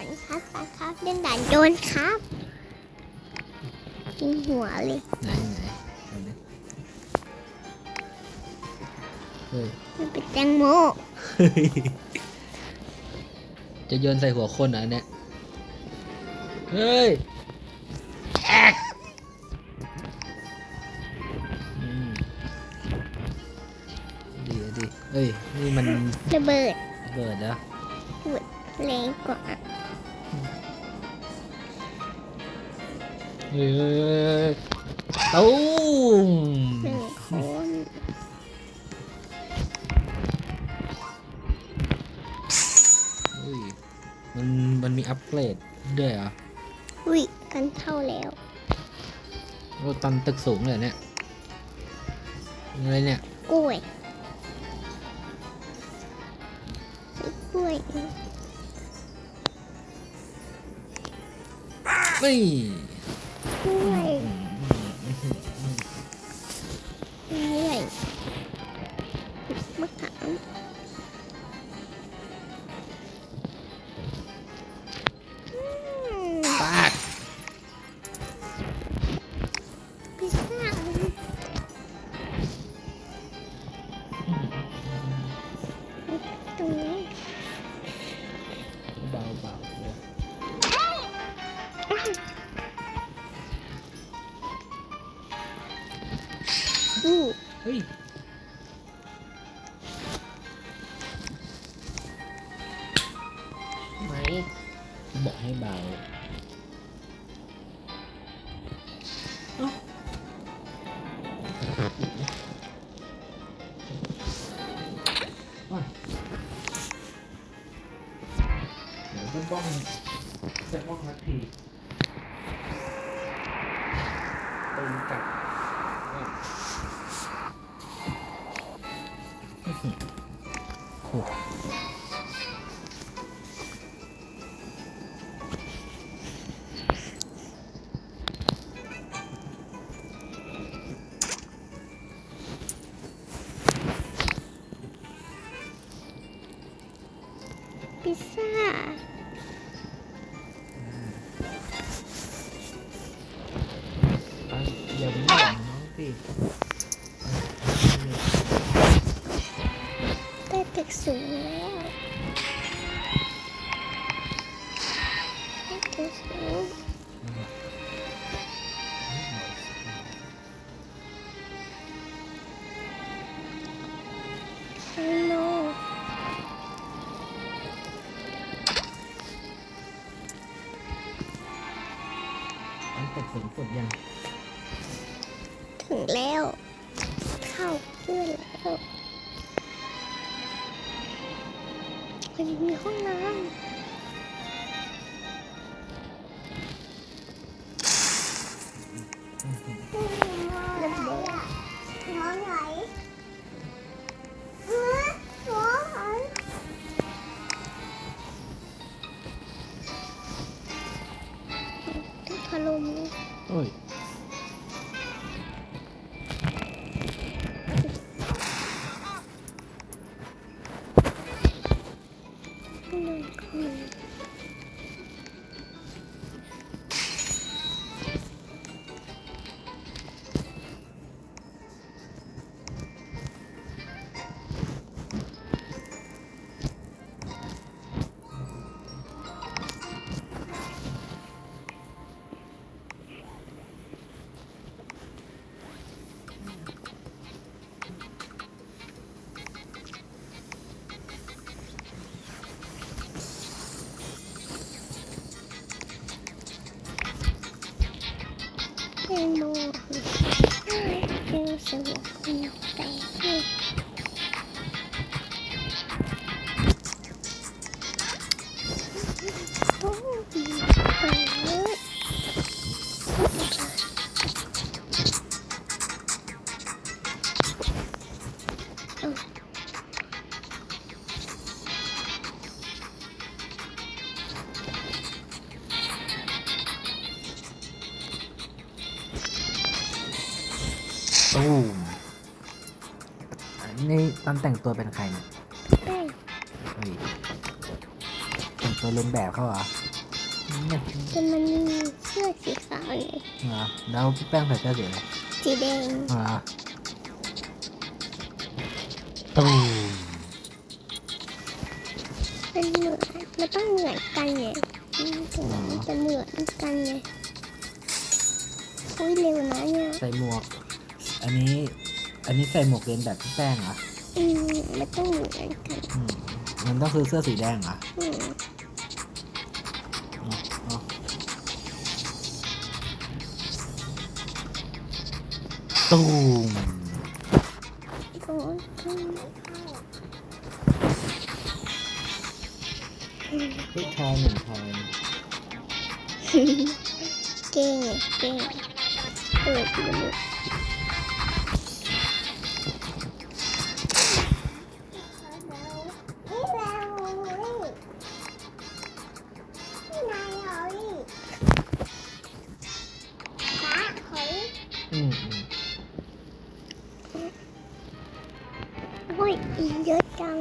อนครับตาครับเล่นด่านโดนครับกินหัวเลยไหนไหนเฮ้ยมันเป็นแตงโมจะโยนใส่หัวคนอะเนี่ย เฮ้ยดีดีเอ้ย นี่มันระเบิดระเบิดแล้วแรงกว่าเฮ้ยเฮ้ยเฮ้ย เฮ้ยตุ้มหนึ่งคนเฮ้ยมันมันมีอัปเกรดด้วยเหรอ อุ้ยกันเท่าแล้วเราตันตึกสูงเลยเนี่ยอะไรเนี่ยกล้วยกล้วยนี่ เฮ้ยไหมบอกให้เบา โน้องไหนน้ ตอนแต่งตัวเป็นใครเนี่ยแป้งเฮ้ยแต่งตัวเลียนแบบเขาเหรอใเนี่ยแต่มันมีเสื้อสีขาวไงเหรอแล้วพี่แป้งใส่เสื้อสีอะไรสีแดงเหรอตูมมันเหมือนมันต้องเหมือนกันไงอืมถึงมันจะเหมือนกันไงอุ้ยเร็วนะเนี่ยใส่หมวก อันนี้ อันนี้ใส่หมวกเรียนแบบพี่แป้งเหรอ อืมมันต้องเหมือนกันอืมมันต้องคือเสื้อสีแดงเหรออืมอ๋ออ๋อตูมโอ้ยเฮ้ยทอยหนึ่งทอยเก่งไงเก่งเปิดดู อืมอืมโอ้ยอีเยอะจัง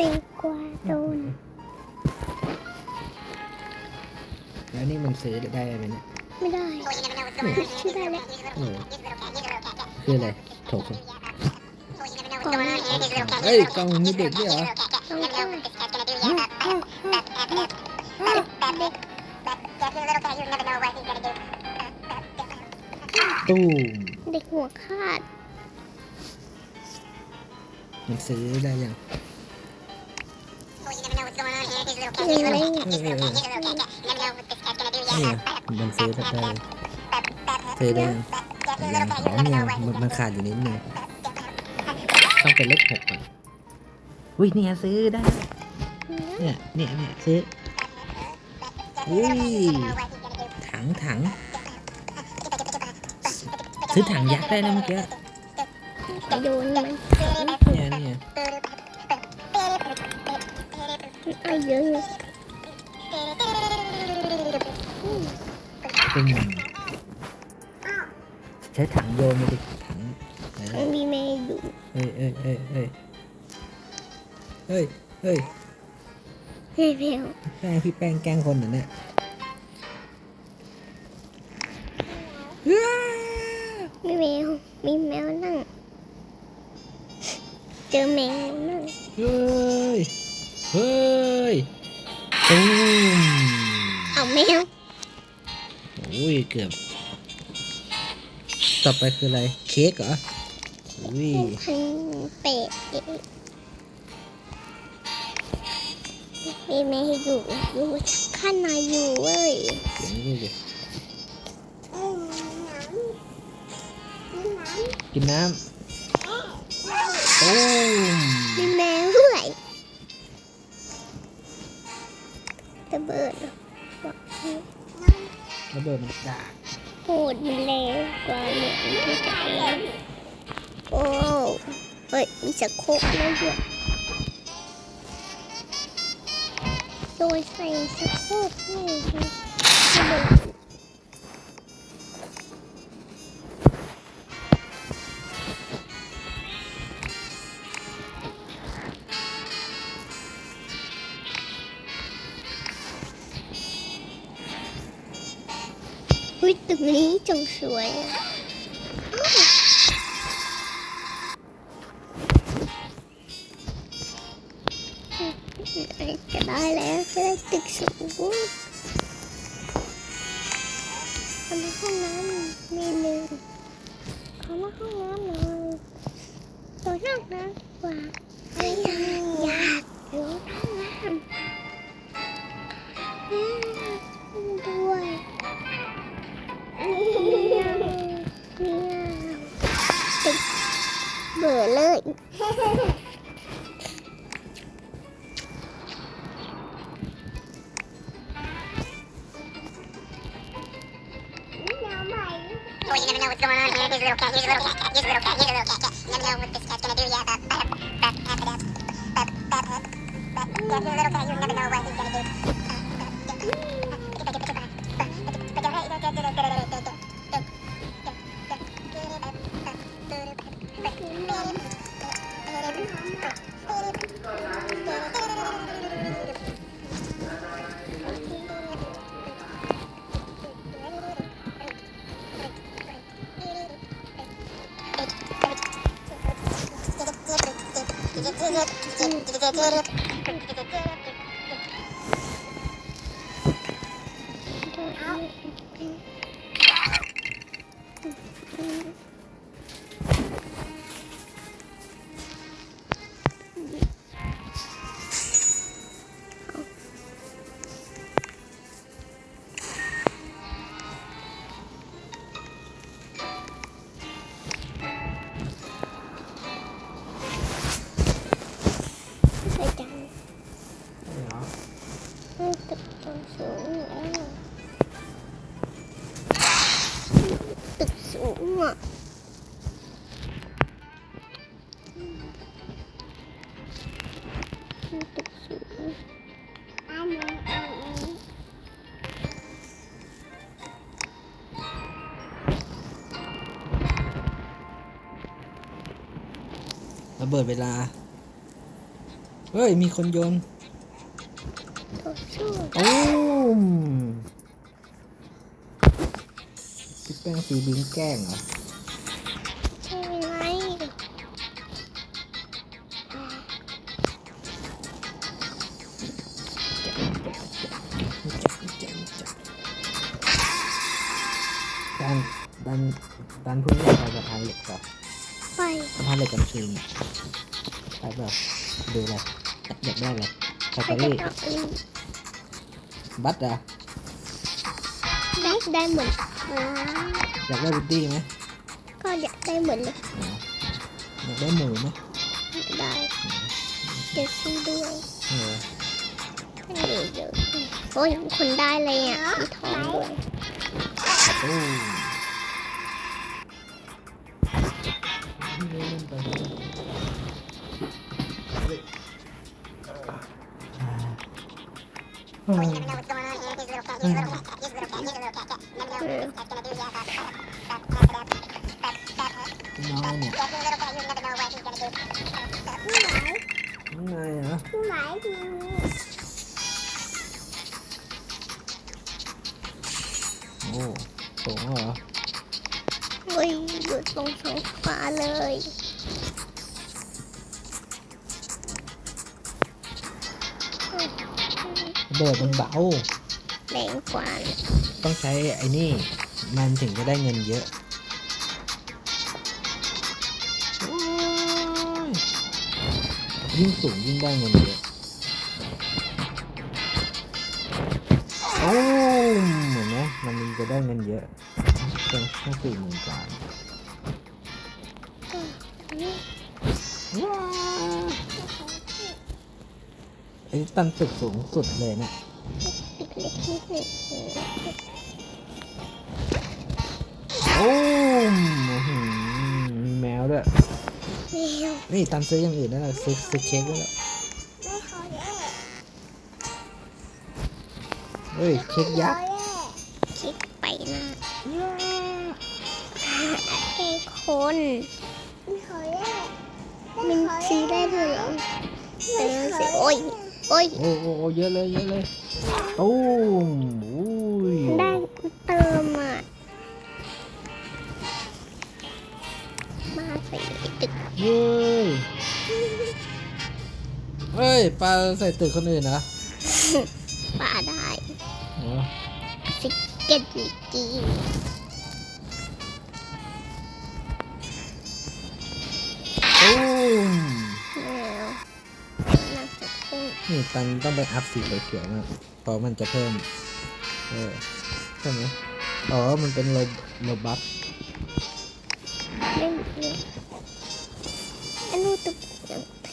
ต็งกว่าโดน แล้วนี่มันซื้อได้ไหมเนี่ยไม่ได้ชื่อได้แล้วเออคืออะไรโถกกล่องเฮ้ยกล่องมีเด็กด้วยเหรอต้องได้ตู้มเด็กหัวขาดมันซื้อได้ยัง ยังไงเออเออเออนี่มันซื้อได้ซื้อได้ยังยังอ๋อเนี่ยมันมันขาดอยู่นิดนึงต้องเป็นเลขหกอะอุ้ยเนี่ยซื้อได้ เนี่ยเนี่ยเนี่ยซื้ออุ้ยถังถังซื้อถังยักษ์ได้นะเมื่อกี้โยนมันเนี่ยเนี่ย เอาเยอะเลยเป็นใช้ถังโยนมาดิถังเอมันอมีเมย์ดูเอ้ยเอ้ยเอ้ยเอ้ยเฮ้ยเฮ้ยเฮ้ยแมวแกล้งพี่แป้งแกล้งคนเหรอเนี่ย ต่อไปคืออะไร เค้กเหรออุ้ยพันเป็ดเองมีแมวอยู่ อยู่ข้างในอยู่เว้ยเสียงดูดิกินน้ำตูมมีแมวด้วยระเบิดเหรอบอกให้ระเบิดมันดาด โหดมันแรงกว่าเหมือนที่จะเองโอ้เฮ้ยมีสะโคกแล้วด้วยโดยใส่สะโคกนี่ค่ะ ตึกนี้จังสวยอะจะได้แล้วจะได้ตึกสูงทำไมห้องน้ำมีหนึ่งเขามาห้องน้ำหน่อยตัวน่ารักกว่าไม่อยากอยากอยู่ห้องน้ำ เบื่อเลย Thank you. ระเบิดเวลา เฮ้ย มีคนโยนโอ้มพี่แป้งสีบิงแกล้งเหรอานเหล็กกันคืนไปเปล่าดูอะไรอยากได้อะไรแบตใคเตรอจะรี่ต้องบัตรอะได้ได้เหมือนอยากได้บิตตี้ไหมก็อยากได้เหมือนเลยอ๋ออยากได้หมูไหมได้เดี๋ยวซื้อด้วยเออเดี๋ยวเดี๋ยวโอ้ยคนได้เลยอะมีทองด้วย น้อ้องนารโอ้สูงเหรอ วิ่งอยู่ตรงสงฟาเลย ระเบิดมันเบาแรงกว่าต้องใช้ไอ้นี่ มันถึงจะได้เงินเยอะโอ้ยยิ่งสูงยิ่งได้เงินเยอะโอ้มเห็นไหมมันยิ่งจะได้เงินเยอะเพียงแค่สี่หมื่นกว่า ไอ้ตันตึกสูงสุดเลยเนะติดเล็กนิดหนึ่งโอ้มอื้อหือมีแมวด้วยแมวนี่ตันซื้ออย่างอื่นได้แล้วซื้อซื้อเค้กด้วยแล้วไม่ขอแย่เฮ้ยเค้กยักษ์คิดไปนะไอ้คนไม่ขอแย่มันซื้อได้เลยเหรอแต่มันซื้อโอ้ย โอ้ยโอ้โอ้เยอะเลยเยอะเลยตูมอุ้ยได้เติมอะ มาใส่ตึกเฮ้ยเฮ้ยปลาใส่ตึกคนอื่นนะป่าได้เหรอสิเก็ตมิ นี่ตันต้องไปอัพสีเขียวนะเพราะมันจะเพิ่ม เออใช่ไหมอ๋อ มันเป็นโลโลบัฟเล่นเยอะอันนู้นตุ๊กอย่างเท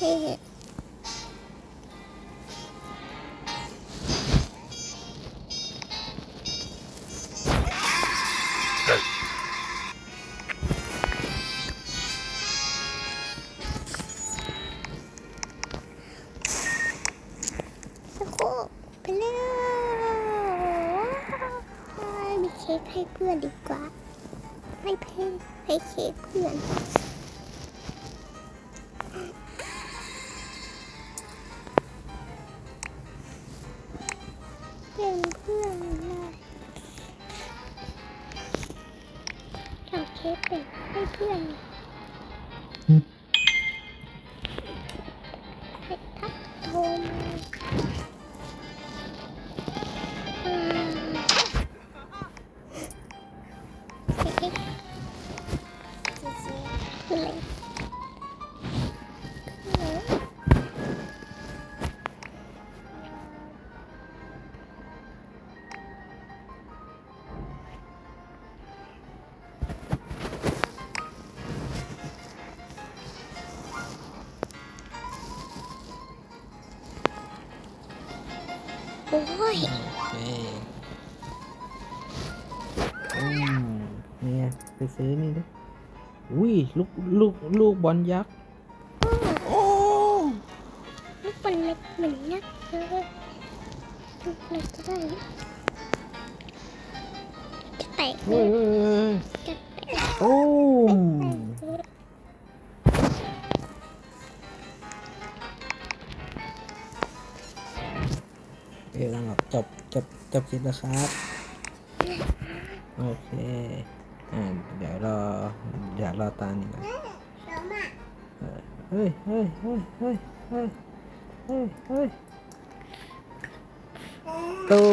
โอ้ยโอเคอืมนี่ไงไปซื้อนี่ดิอุ้ยลูกลูกลูกบอลยักษ์โอ้ลูกบอลเล็กเหมือนนักเลยลูกเล็กก็ได้จะแตะเลเฮ้ยยเฮ้ยเฮ้ยจะแตะโอ้ จบคลิปแล้วครับ โอเคอ่าเดี๋ยวรอเดี๋ยวรอตาหนึ่งก่อนเฮ้ยเฮ้ยเฮ้ยเฮ้ยเฮ้ยเฮ้ยเฮ้ยตู้